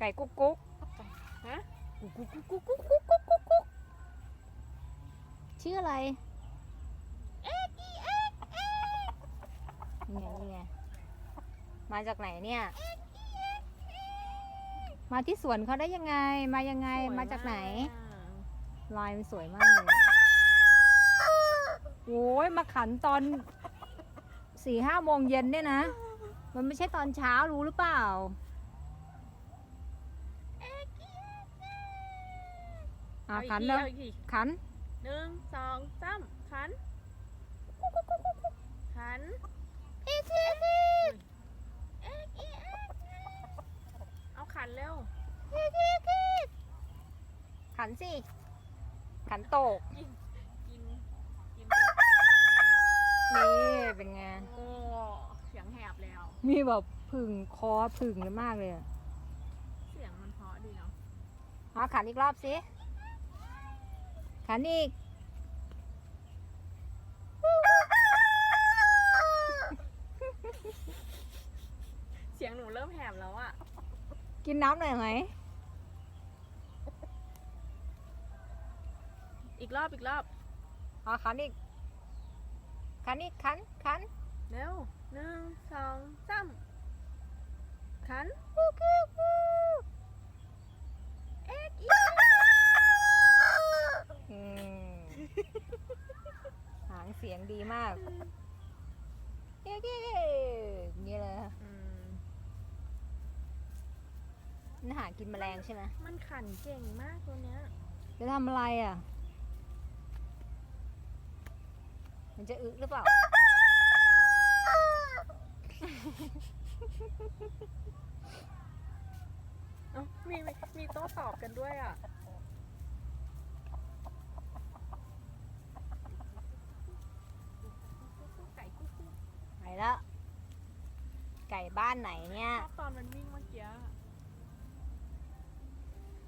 ไก่กุ๊กกุ๊กฮะกุ๊กกุ๊กกุ๊กกุ๊กกุ๊กกุ๊กกุ๊กกุ๊กชื่ออะไร เอ็กอีเอ็กเอ็กนี่ไงนี่ไงมาจากไหนเนี่ยมาที่สวนเขาได้ยังไง มายังไง มาจากไหน ลายมันสวยมากเลยอะโอ้ยมาขันตอนสี่ห้าโมงเย็นเนี่ยนะ มันไม่ใช่ตอนเช้ารู้หรือเปล่า เอาอีกขันทีเนาะเอาอีกทีขัน หนึ่งสองสามขัน ขันเอาขันเร็วขันสิ ขันโตก กินกินกินนี่เป็นไง โอ้เสียงแหบแล้ว มีแบบผึ่งคอผึ่งเลยมากเลยอะเสียงมันเพราะดีเนาะเอาขันอีกรอบสิ ขันอีก เสียงหนูเริ่มแหบแล้วอะกินน้ำหน่อยไหม อีกรอบอีกรอบเอาขันอีก ขันอีกขันขัน เร็วหนึ่งสองสามขัน เอ็กอี อืม หา งเสียงดีมากเย้เย้อย่างนี้เลยอืมมันหากินแมลงใช่ไหมมันขันเก่งมากตัวเนี้ย จะทำอะไรอะ มันจะอึหรือเปล่า เอ้ามีมีมีโต้ตอบกันด้วยอะ ไก่กุ๊กกุ๊ก ไหนแล้ว ไก่บ้านไหนเนี่ยชอบตอนมันวิ่งเมื่อกี้อะ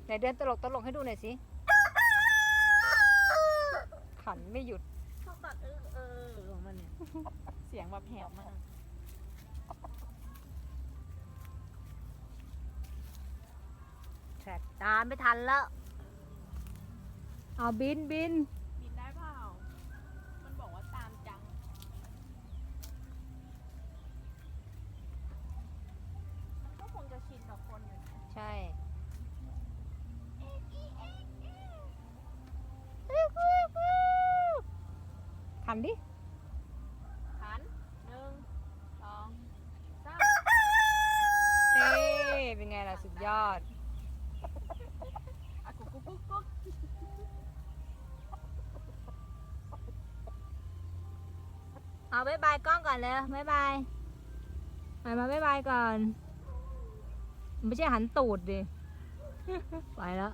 ไหนเดินตลกตลกให้ดูหน่อยสิขันไม่หยุดชอบตอนเออเออของมันเนี่ย เสียงแบบแหบมากแทร็กตามไม่ทันแล้ว เอาบินบิน ขันดิ ขันหนึ่งสองสามเอ้เป็นไงล่ะสุดยอดอะกุ๊กกุ๊กกุ๊กกุ๊กเอาบายบายกล้องก่อนเลยบายบายไปมาบายบายก่อน ไม่ใช่หันตูดดิ ไปแล้ว